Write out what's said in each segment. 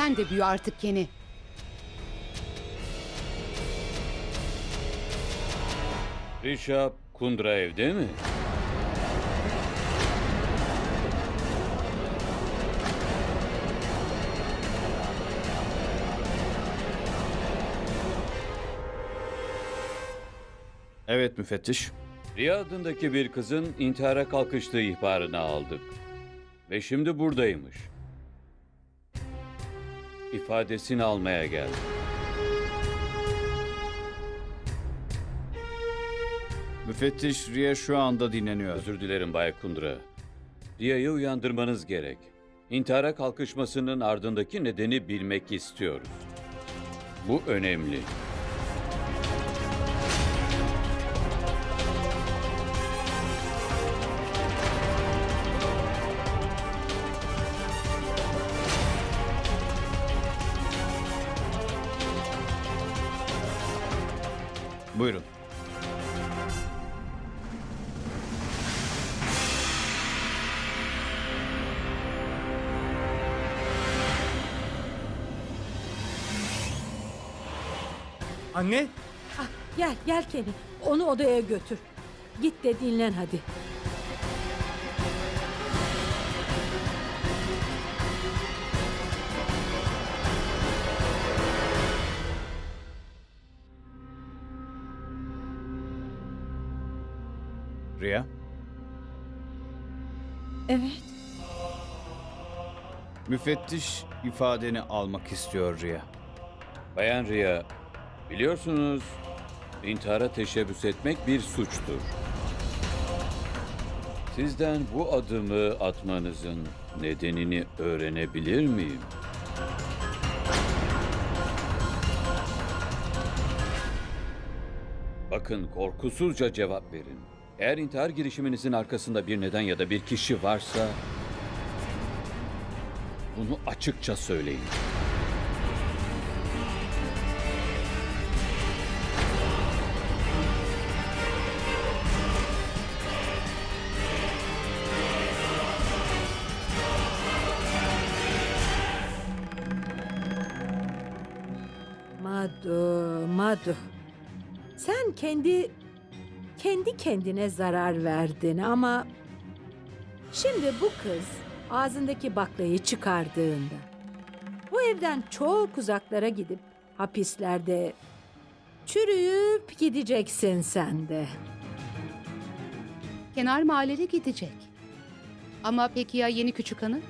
Sen de büyü artık Kenny. Rişap Kundra evde mi? Evet müfettiş. Riya adındaki bir kızın intihara kalkıştığı ihbarını aldık. Ve şimdi buradaymış. İfadesini almaya geldim. Müfettiş Riya şu anda dinleniyor. Özür dilerim Bay Kundra. Riya'yı uyandırmanız gerek. İntihara kalkışmasının ardındaki nedeni bilmek istiyoruz. Bu önemli. Buyurun. Anne, Ah, gel gel Kenny. Onu odaya götür. Git de dinlen hadi. Riya. Evet. Müfettiş ifadeni almak istiyor Riya. Bayan Riya, biliyorsunuz intihara teşebbüs etmek bir suçtur. Sizden bu adımı atmanızın nedenini öğrenebilir miyim? Bakın korkusuzca cevap verin. Eğer intihar girişiminizin arkasında bir neden ya da bir kişi varsa bunu açıkça söyleyin. Madu, Madu. Sen kendi kendi kendine zarar verdin ama şimdi bu kız ağzındaki baklayı çıkardığında bu evden çok uzaklara gidip hapislerde çürüyüp gideceksin sen de. Kenar mahallede gidecek. Ama peki ya yeni küçük hanım?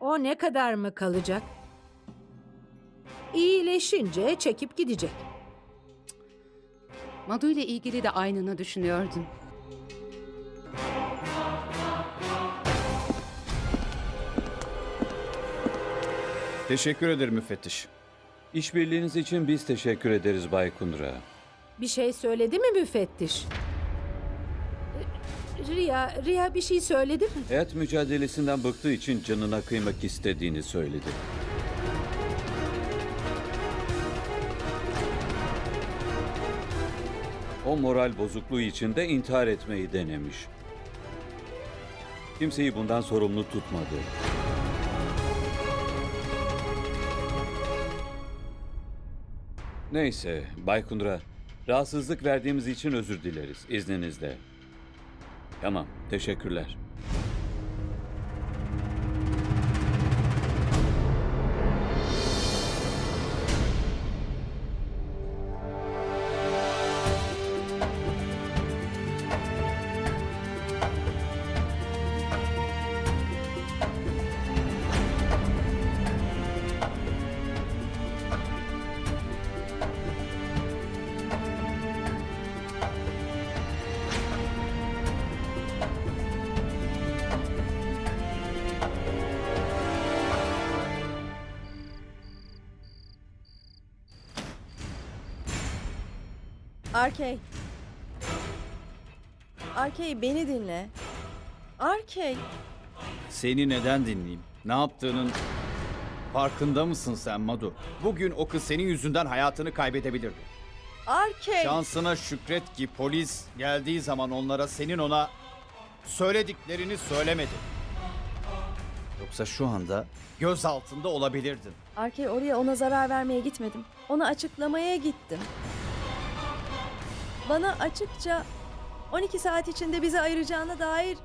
O ne kadar mı kalacak? İyileşince çekip gidecek. Madu ile ilgili de aynını düşünüyordum. Teşekkür ederim müfettiş. İşbirliğiniz için biz teşekkür ederiz Bay Kundra. Bir şey söyledi mi müfettiş? Riya, Riya bir şey söyledi mi? Hayat mücadelesinden bıktığı için canına kıymak istediğini söyledi. Moral bozukluğu içinde intihar etmeyi denemiş. Kimseyi bundan sorumlu tutmadı. Neyse, Bay Kundra, rahatsızlık verdiğimiz için özür dileriz izninizle. Tamam, teşekkürler. Arkey. Arkey beni dinle. Arkey. Seni neden dinleyeyim? Ne yaptığının farkında mısın sen Madu? Bugün o kız senin yüzünden hayatını kaybedebilirdi. Arkey. Şansına şükret ki polis geldiği zaman onlara senin ona söylediklerini söylemedi. Yoksa şu anda göz altında olabilirdin. Arkey oraya ona zarar vermeye gitmedim. Ona açıklamaya gittim. Bana açıkça 12 saat içinde bizi ayıracağına dair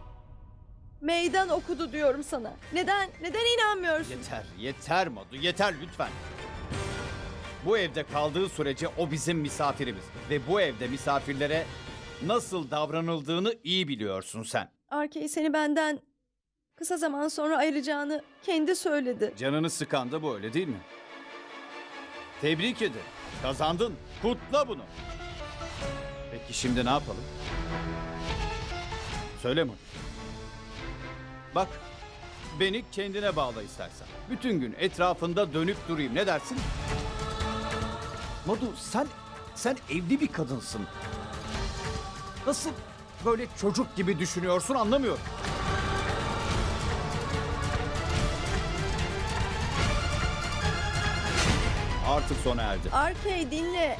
meydan okudu diyorum sana. Neden? Neden inanmıyorsun? Yeter, yeter Madu, yeter lütfen. Bu evde kaldığı sürece o bizim misafirimiz. Ve bu evde misafirlere nasıl davranıldığını iyi biliyorsun sen. Arkey seni benden kısa zaman sonra ayıracağını kendi söyledi. Canını sıkan da bu öyle değil mi? Tebrik ederim. Kazandın. Kutla bunu. Peki şimdi ne yapalım? Söyle Madu. Bak, beni kendine bağla istersen. Bütün gün etrafında dönüp durayım. Ne dersin? Madu sen sen evli bir kadınsın. Nasıl böyle çocuk gibi düşünüyorsun anlamıyorum. Artık sona erdi. Arkey dinle.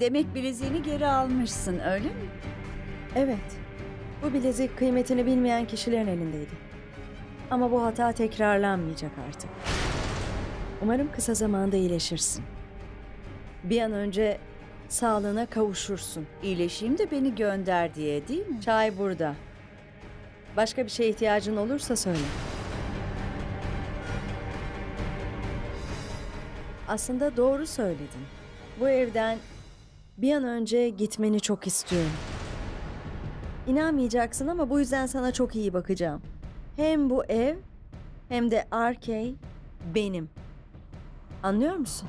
Demek bileziğini geri almışsın öyle mi? Evet. Bu bilezik kıymetini bilmeyen kişilerin elindeydi. Ama bu hata tekrarlanmayacak artık. Umarım kısa zamanda iyileşirsin. Bir an önce sağlığına kavuşursun. İyileşeyim de beni gönder diye değil mi? Çay burada. Başka bir şeye ihtiyacın olursa söyle. Aslında doğru söyledin. Bu evden bir an önce gitmeni çok istiyorum. İnanmayacaksın ama bu yüzden sana çok iyi bakacağım. Hem bu ev hem de Arkey benim. Anlıyor musun?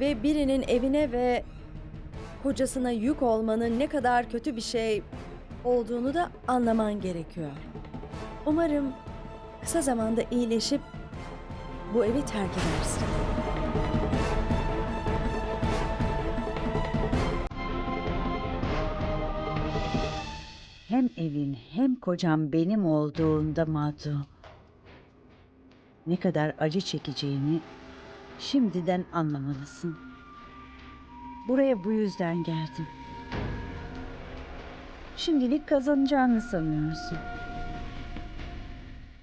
Ve birinin evine ve kocasına yük olmanın ne kadar kötü bir şey olduğunu da anlaman gerekiyor. Umarım kısa zamanda iyileşip bu evi terk edersin. Hem evin hem kocam benim olduğunda Madu. Ne kadar acı çekeceğini şimdiden anlamalısın. Buraya bu yüzden geldim. Şimdilik kazanacağını sanıyorsun.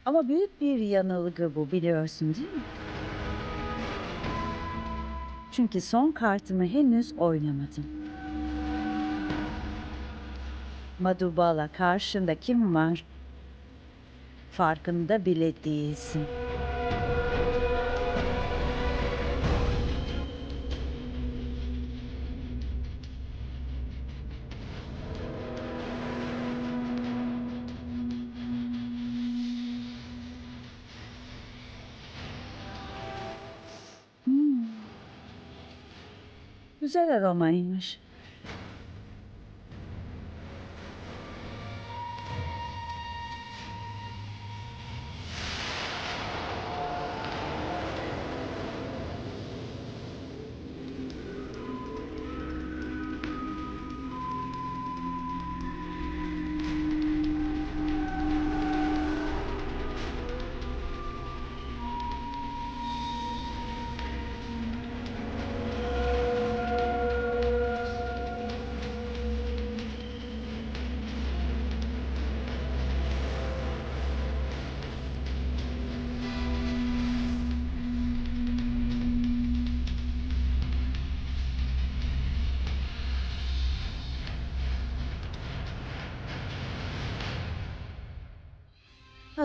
Ama büyük bir yanılgı bu biliyorsun değil mi? Çünkü son kartımı henüz oynamadım. Madubala karşında kim var? Farkında bile değilsin. Güzel aromaymış.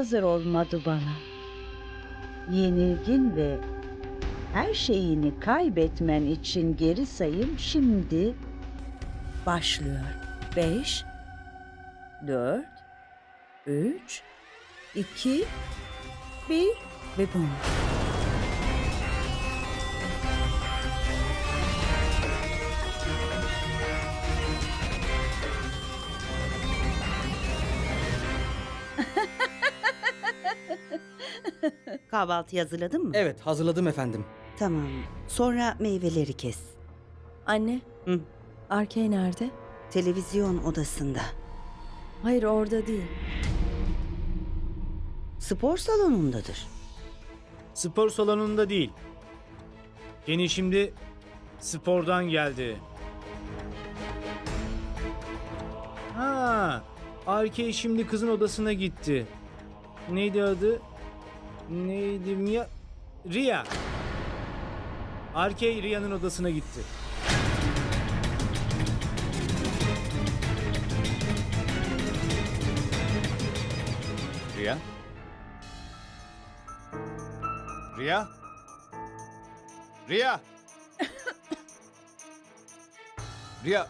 Hazır olmadı bana. Yenilgin ve her şeyini kaybetmen için geri sayım şimdi başlıyor. Beş, dört, üç, iki, bir ve bum. Kahvaltı hazırladın mı? Evet hazırladım efendim. Tamam. Sonra meyveleri kes. Anne, Hı. Arkey nerede? Televizyon odasında. Hayır orada değil. Spor salonundadır. Spor salonunda değil. Kenny şimdi spordan geldi. Ha, Arkey şimdi kızın odasına gitti. Neydi adı? Neydi Mia? Ria. Arkey Ria'nın odasına gitti. Riya? Riya? Riya? Riya?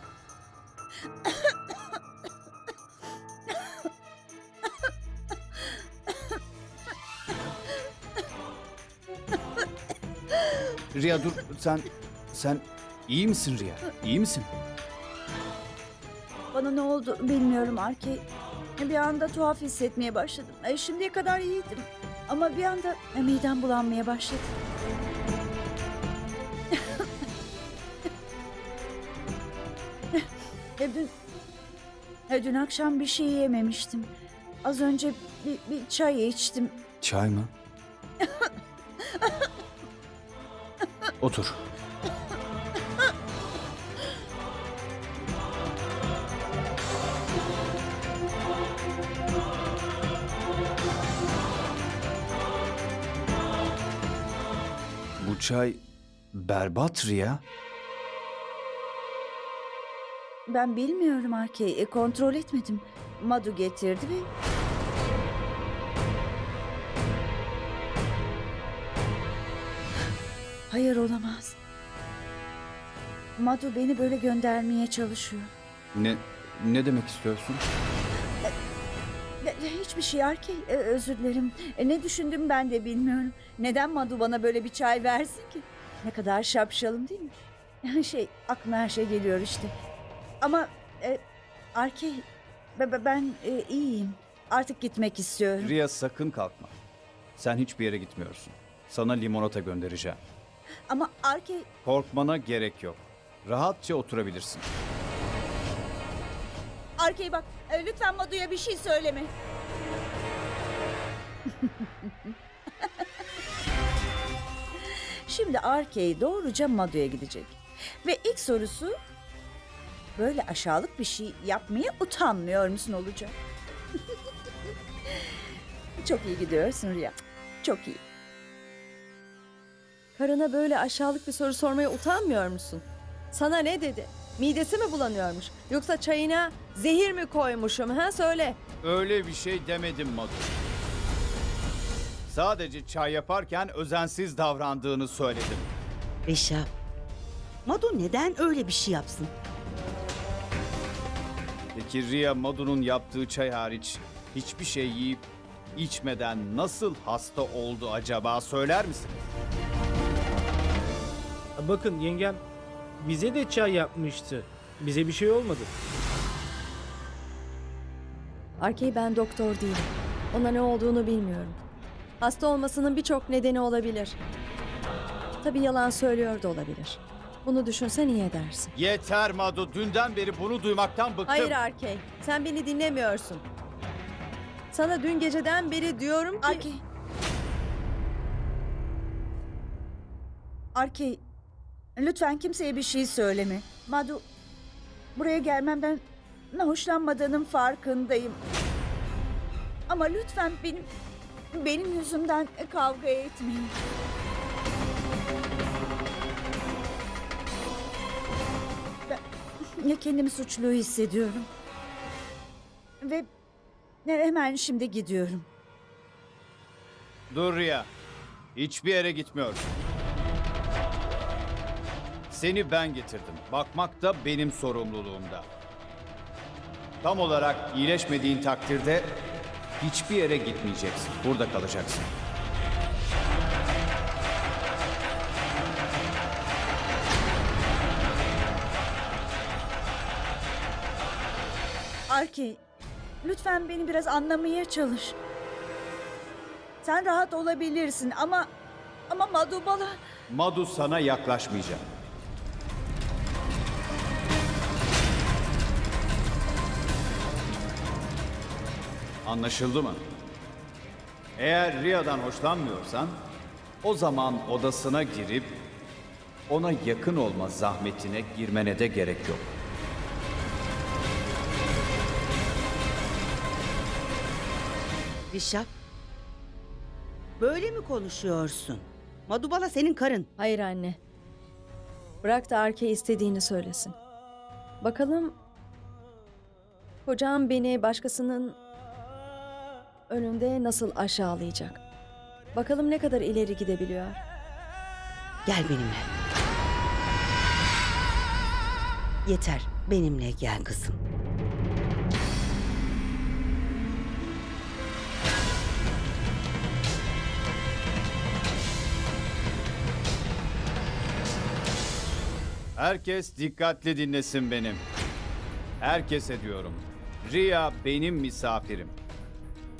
Riya dur sen sen iyi misin Riya? İyi misin? Bana ne oldu bilmiyorum Arkey. Bir anda tuhaf hissetmeye başladım. E, şimdiye kadar iyiydim. Ama bir anda e, midem bulanmaya başladı. e, dün, e, dün akşam bir şey yememiştim. Az önce bir, bir çay içtim. Çay mı? Otur. Bu çay berbat Riya. Ben bilmiyorum Arkey. E, kontrol etmedim. Madu getirdi ve Hayır olamaz. Madu beni böyle göndermeye çalışıyor. Ne ne demek istiyorsun? Hiçbir şey Arkey. E, özür dilerim. E, ne düşündüm ben de bilmiyorum. Neden Madu bana böyle bir çay versin ki? Ne kadar şapşalım değil mi? Şey aklıma her şey geliyor işte. Ama e, be- ben e, iyiyim. Artık gitmek istiyorum. Riya sakın kalkma. Sen hiçbir yere gitmiyorsun. Sana limonata göndereceğim. Ama Arkey Korkmana gerek yok. Rahatça oturabilirsin. Arkey bak e, lütfen Madu'ya bir şey söyleme. Şimdi Arkey doğruca Madu'ya gidecek. Ve ilk sorusu böyle aşağılık bir şey yapmaya utanmıyor musun olacak? Çok iyi gidiyorsun Rüya. Çok iyi. Karına böyle aşağılık bir soru sormaya utanmıyor musun? Sana ne dedi? Midesi mi bulanıyormuş? Yoksa çayına zehir mi koymuşum? Ha söyle. Öyle bir şey demedim Madu. Sadece çay yaparken özensiz davrandığını söyledim. Rişap. Madu neden öyle bir şey yapsın? Peki Riya Madu'nun yaptığı çay hariç hiçbir şey yiyip içmeden nasıl hasta oldu acaba söyler misin? Bakın yengem bize de çay yapmıştı. Bize bir şey olmadı. Arkey ben doktor değilim. Ona ne olduğunu bilmiyorum. Hasta olmasının birçok nedeni olabilir. Tabii yalan söylüyor da olabilir. Bunu düşünsen iyi edersin. Yeter Madu dünden beri bunu duymaktan bıktım. Hayır Arkey, sen beni dinlemiyorsun. Sana dün geceden beri diyorum ki... Arkey. Arkey, lütfen kimseye bir şey söyleme. Madu, buraya gelmemden ne hoşlanmadığının farkındayım. Ama lütfen benim benim yüzümden kavga etmeyin. Ben ya kendimi suçlu hissediyorum. Ve hemen şimdi gidiyorum. Dur Riya. Hiçbir yere gitmiyorsun. Seni ben getirdim. Bakmak da benim sorumluluğumda. Tam olarak iyileşmediğin takdirde hiçbir yere gitmeyeceksin. Burada kalacaksın. Arki, lütfen beni biraz anlamaya çalış. Sen rahat olabilirsin ama ama Madubala Madu sana yaklaşmayacak. Anlaşıldı mı? Eğer Riya'dan hoşlanmıyorsan o zaman odasına girip ona yakın olma zahmetine girmene de gerek yok. Rişap. Böyle mi konuşuyorsun? Madubala senin karın. Hayır anne. Bırak da Arke istediğini söylesin. Bakalım kocam beni başkasının önünde nasıl aşağılayacak. Bakalım ne kadar ileri gidebiliyor. Gel benimle. Yeter. Benimle gel kızım. Herkes dikkatli dinlesin benim. Herkese diyorum. Riya benim misafirim.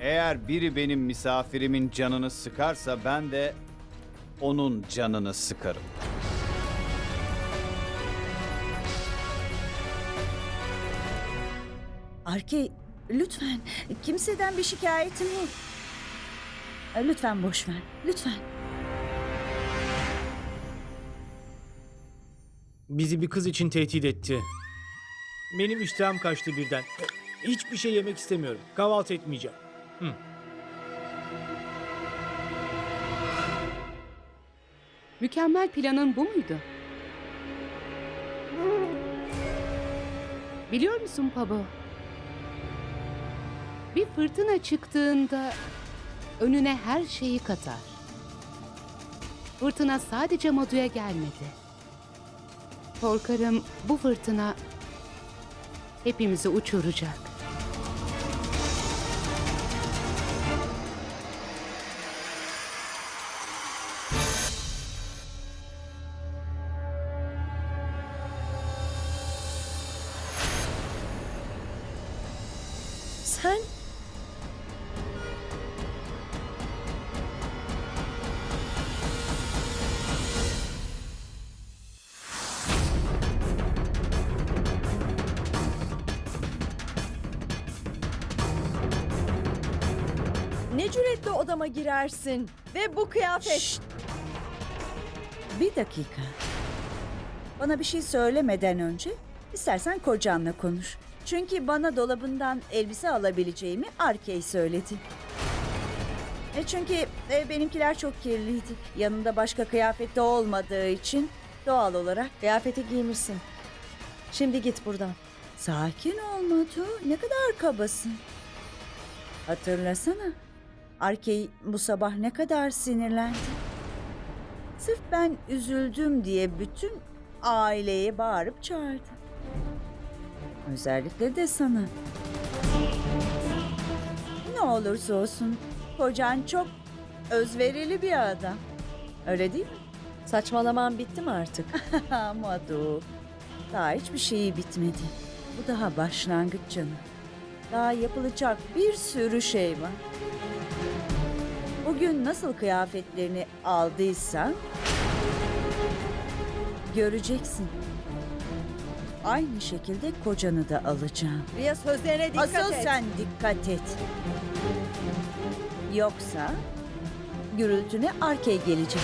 Eğer biri benim misafirimin canını sıkarsa ben de onun canını sıkarım. Arke lütfen kimseden bir şikayetim yok. E, Lütfen boş ver. Lütfen. Bizi bir kız için tehdit etti. Benim iştahım kaçtı birden. Hiçbir şey yemek istemiyorum. Kahvaltı etmeyeceğim. Mükemmel planın bu muydu? Biliyor musun Pabo? Bir fırtına çıktığında önüne her şeyi katar. Fırtına sadece Madu'ya gelmedi. Korkarım bu fırtına hepimizi uçuracak. Girersin ve bu kıyafet. Bir dakika. Bana bir şey söylemeden önce istersen kocanla konuş. Çünkü bana dolabından elbise alabileceğimi Arkey söyledi. E çünkü e, benimkiler çok kirliydi. Yanında başka kıyafet de olmadığı için doğal olarak Kıyafeti giymişsin. Şimdi git buradan. sakin ol Matu. Ne kadar kabasın. Hatırlasana. Arkey bu sabah ne kadar sinirlendi. Sırf ben üzüldüm diye bütün aileye bağırıp çağırdı. Özellikle de sana. Ne olursa olsun kocan çok özverili bir adam. Öyle değil mi? Saçmalaman bitti mi artık? Madu. Daha hiçbir şeyi bitmedi. Bu daha başlangıç canım. Daha yapılacak bir sürü şey var. Bugün nasıl kıyafetlerini aldıysan göreceksin. Aynı şekilde kocanı da alacağım. Riya sözlerine dikkat Asıl et. sen dikkat et. Yoksa gürültüne arkaya gelecek.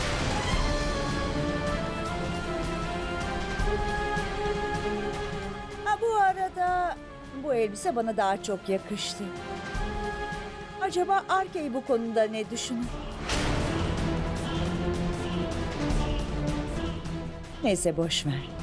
Ha bu arada bu elbise bana daha çok yakıştı. Acaba Arkey bu konuda ne düşünür? Neyse boş ver.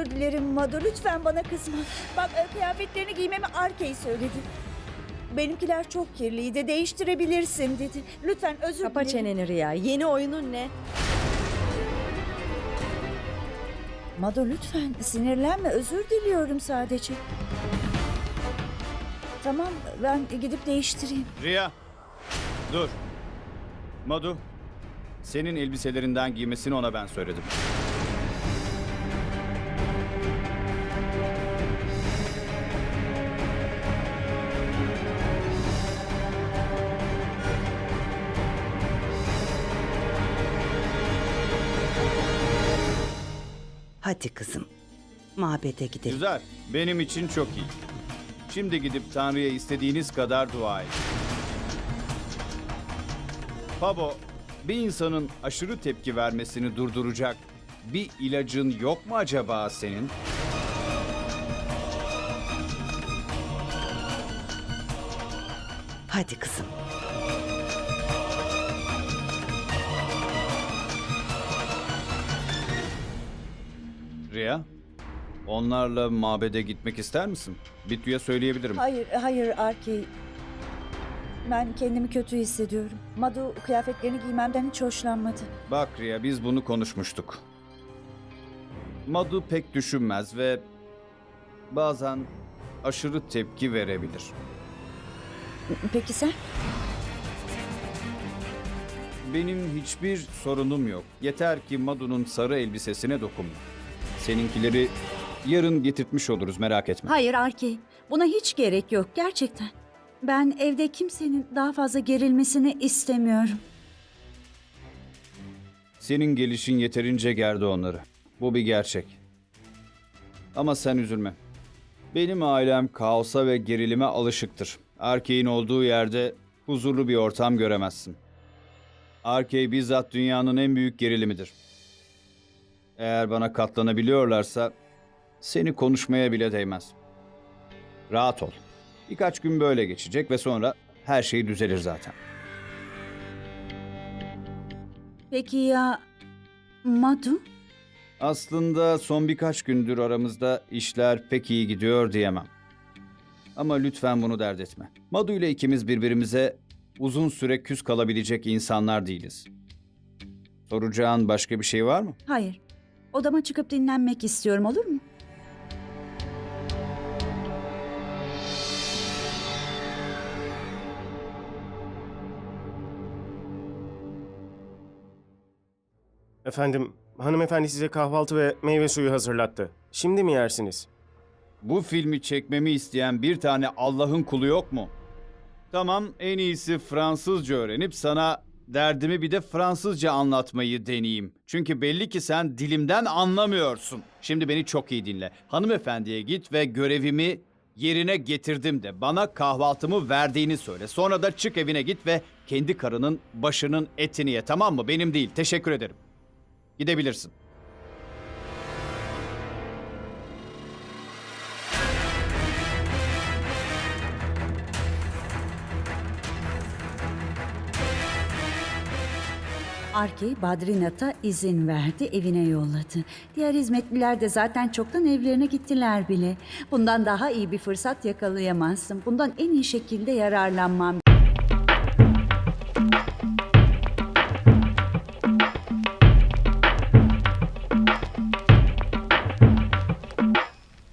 Özür dilerim Madu. Lütfen bana kızma. Bak e, kıyafetlerini giymemi Arkey söyledi. Benimkiler çok kirliydi. Değiştirebilirsin dedi. Lütfen özür Kapa dilerim. çeneni Riya. Yeni oyunun ne? Mado lütfen sinirlenme. Özür diliyorum sadece. Tamam ben gidip değiştireyim. Riya, dur. Madu, senin elbiselerinden giymesini ona ben söyledim. Hadi kızım. Mabede gidelim. Güzel, benim için çok iyi. Şimdi gidip Tanrı'ya istediğiniz kadar dua edin. Pabo, bir insanın aşırı tepki vermesini durduracak bir ilacın yok mu acaba senin? Hadi kızım. Riya, onlarla mabede gitmek ister misin? Bittu'ya söyleyebilirim. Hayır, hayır Arki. Ben kendimi kötü hissediyorum. Madu kıyafetlerini giymemden hiç hoşlanmadı. Bak Riya, biz bunu konuşmuştuk. Madu pek düşünmez ve bazen aşırı tepki verebilir. Peki sen? Benim hiçbir sorunum yok. Yeter ki Madu'nun sarı elbisesine dokunma. Seninkileri yarın getirtmiş oluruz merak etme. Hayır Arki. Buna hiç gerek yok gerçekten. Ben evde kimsenin daha fazla gerilmesini istemiyorum. Senin gelişin yeterince gerdi onları. Bu bir gerçek. Ama sen üzülme. Benim ailem kaosa ve gerilime alışıktır. Arkey'in olduğu yerde huzurlu bir ortam göremezsin. Arkey bizzat dünyanın en büyük gerilimidir. Eğer bana katlanabiliyorlarsa seni konuşmaya bile değmez. Rahat ol. Birkaç gün böyle geçecek ve sonra her şey düzelir zaten. Peki ya Madu? Aslında son birkaç gündür aramızda işler pek iyi gidiyor diyemem. Ama lütfen bunu dert etme. Madu ile ikimiz birbirimize uzun süre küs kalabilecek insanlar değiliz. Soracağın başka bir şey var mı? Hayır. Odama çıkıp dinlenmek istiyorum olur mu? Efendim, hanımefendi size kahvaltı ve meyve suyu hazırlattı. Şimdi mi yersiniz? Bu filmi çekmemi isteyen bir tane Allah'ın kulu yok mu? Tamam, en iyisi Fransızca öğrenip sana derdimi bir de Fransızca anlatmayı deneyeyim. Çünkü belli ki sen dilimden anlamıyorsun. Şimdi beni çok iyi dinle. Hanımefendiye git ve görevimi yerine getirdim de bana kahvaltımı verdiğini söyle. Sonra da çık evine git ve kendi karının başının etini ye tamam mı? Benim değil. Teşekkür ederim. Gidebilirsin. Arki Badrinat'a izin verdi, evine yolladı. Diğer hizmetliler de zaten çoktan evlerine gittiler bile. Bundan daha iyi bir fırsat yakalayamazsın. Bundan en iyi şekilde yararlanmam